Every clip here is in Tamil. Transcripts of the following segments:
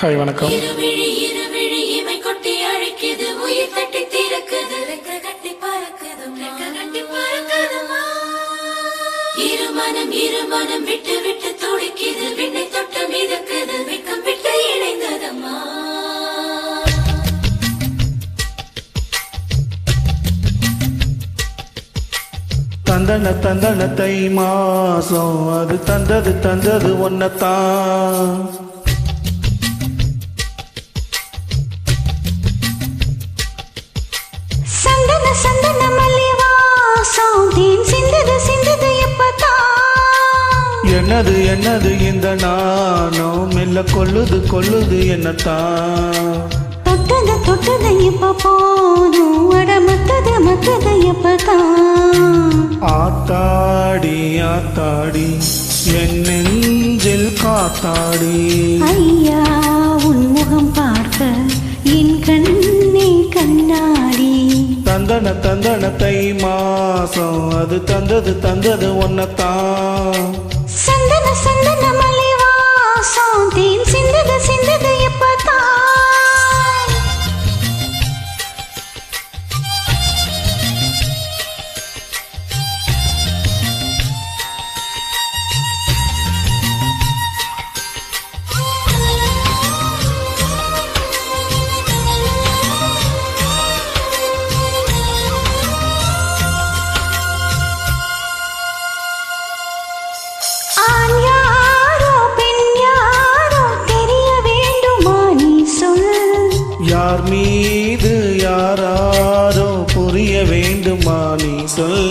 ஹாய் வணக்கம். இருமனம் இருமனம் விட்டு விட்டு துடிக்குது. விண்ணை தொட்டு மிதக்குது வெக்கம் விட்டு இணைந்ததம்மா. தந்தன தந்தன தை மாசம். அது தந்தது தந்தது ஒன்னத்தான் சந்தன சந்தன மல்லிவாசம் தேன் சிந்தது சிந்தது என்னது என்னது இந்த நாணம்? மெல்ல கொல்லுது கொல்லுது என்னத்தான்? தொட்டது தொட்டது எப்ப போதும். அட மத்தது மத்தது எப்பதான்? ஆத்தாடி ஆத்தாடி என் நெஞ்சில் காத்தாடி. ஐயா. தந்தன தந்தன தை மாசம். அது தந்தது தந்தது ஒன்னத்தான். சந்தன சந்தன மலை வாசம் தேன் சிந்தது யார் மீது யாராரோ புரிய வேண்டுமா நீ சொல்.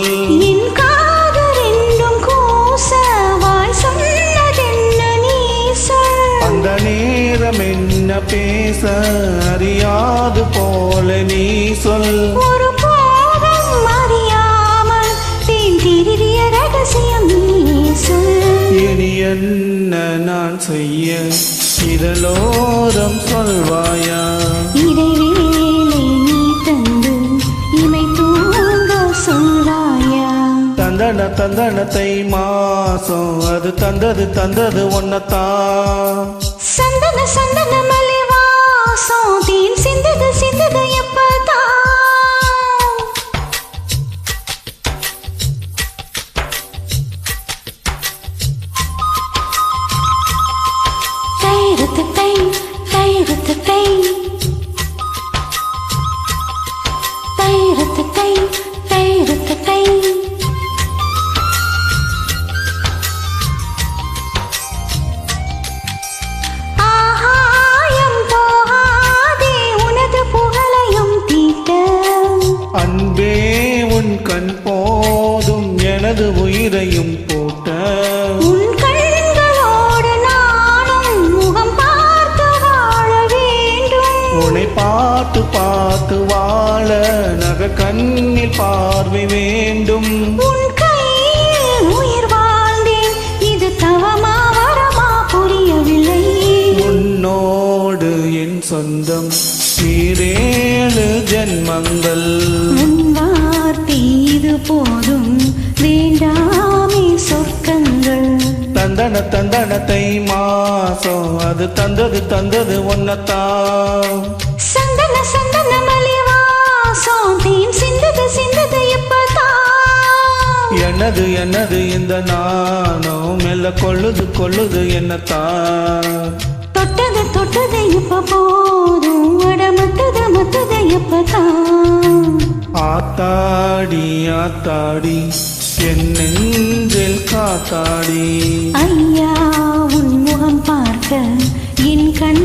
அந்த நேரம் என்ன பேச அறியாது போல நீ சொல். ஒரு போதும் அறியாமல் தேன் திருடிய ரகசியம் நீ சொல். இனி என்ன நான் செய்ய? இதழோரம் சொல்வாயா? தந்தன தை மாசம். அது தந்தது தந்தது ஒன்னத்தான். எனது உயிரையும் போட்ட. உன்னை பார்த்து பார்த்து வாழ நக கண்ணில் பார்வை வேண்டும். உன் கையில் உயிர் வாழ்ந்தேன். இது தவமா வரமா புரியவில்லை. உன்னோடு என் சொந்தம் ஈரேழு ஜென்மங்கள். வார்த்தை இது போதும். வேண்டாமே சொர்க்கங்கள். தந்தன தந்தன தை மாசம் அது தந்தது தந்தது ஒன்னத்தான் சந்தன சந்தன மலிவாசம் தேன் சிந்தது சிந்தது என்னது என்னது இந்த நாணம் மெல்ல கொள்ளுது கொள்ளுது என்னத்தான். தொட்டது தொட்டது எப்ப போதும் மத்தது மத்தது எப்பதான் ஆத்தாடி ஆத்தாடி. நெஞ்சில் காத்தாடி. ஐயா உன் முகம் பார்க்க என் கண்